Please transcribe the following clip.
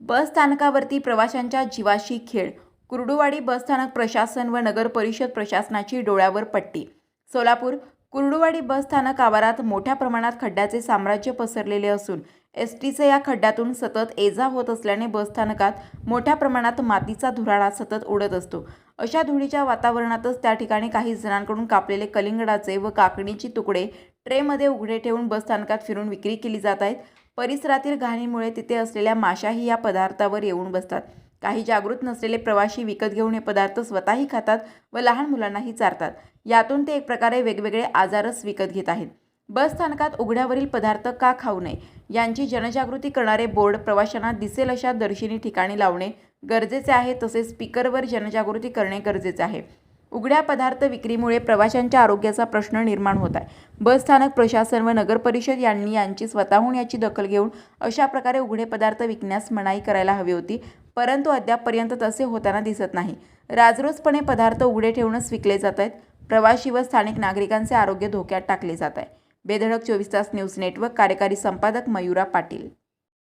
बस स्थानकावरती प्रवाशांच्या जीवाशी खेळ. कुर्डुवाडी बसस्थानक प्रशासन व नगर परिषद प्रशासनाची डोळ्यावर पट्टी. सोलापूर कुर्डुवाडी बस स्थानक आवारात मोठ्या प्रमाणात खड्ड्याचे साम्राज्य पसरलेले असून एस टीचे या खड्ड्यातून सतत एजा होत असल्याने बसस्थानकात मोठ्या प्रमाणात मातीचा धुराळा सतत उडत असतो. अशा धुळीच्या वातावरणातच त्या ठिकाणी काही जणांकडून कापलेले कलिंगडाचे व काकडीची तुकडे ट्रेमध्ये उघडे ठेवून बसस्थानकात फिरून विक्री केली जात आहेत. परिसरातील घाणीमुळे तिथे असलेल्या माशाही या पदार्थावर येऊन बसतात. काही जागृत नसलेले प्रवासी विकत घेऊन हे पदार्थ स्वतःही खातात व लहान मुलांनाही चारतात. यातून ते एक प्रकारे वेगवेगळे आजारच विकत घेत आहेत. बस स्थानकात उघड्यावरील पदार्थ का खाऊ नये? यांची जनजागृती करणारे बोर्ड प्रवाशांना दिसेल अशा दर्शनी ठिकाणी लावणे गरजेचे आहे तसेच स्पीकरवर जनजागृती करणे गरजेचे आहे. उघड्या पदार्थ विक्रीमुळे प्रवाशांच्या आरोग्याचा प्रश्न निर्माण होत आहे. बस स्थानक प्रशासन व नगरपरिषद यांनी यांची स्वतःहून याची दखल घेऊन अशा प्रकारे उघडे पदार्थ विकण्यास मनाई करायला हवी होती परंतु अद्यापपर्यंत तसे होताना दिसत नाही. राजरोजपणे पदार्थ उघडे ठेवूनच विकले जात आहेत. प्रवाशी व स्थानिक नागरिकांचे आरोग्य धोक्यात टाकले जात आहे. बेधडक चोवीस तास न्यूज नेटवर्क कार्यकारी संपादक मयुरा पाटील.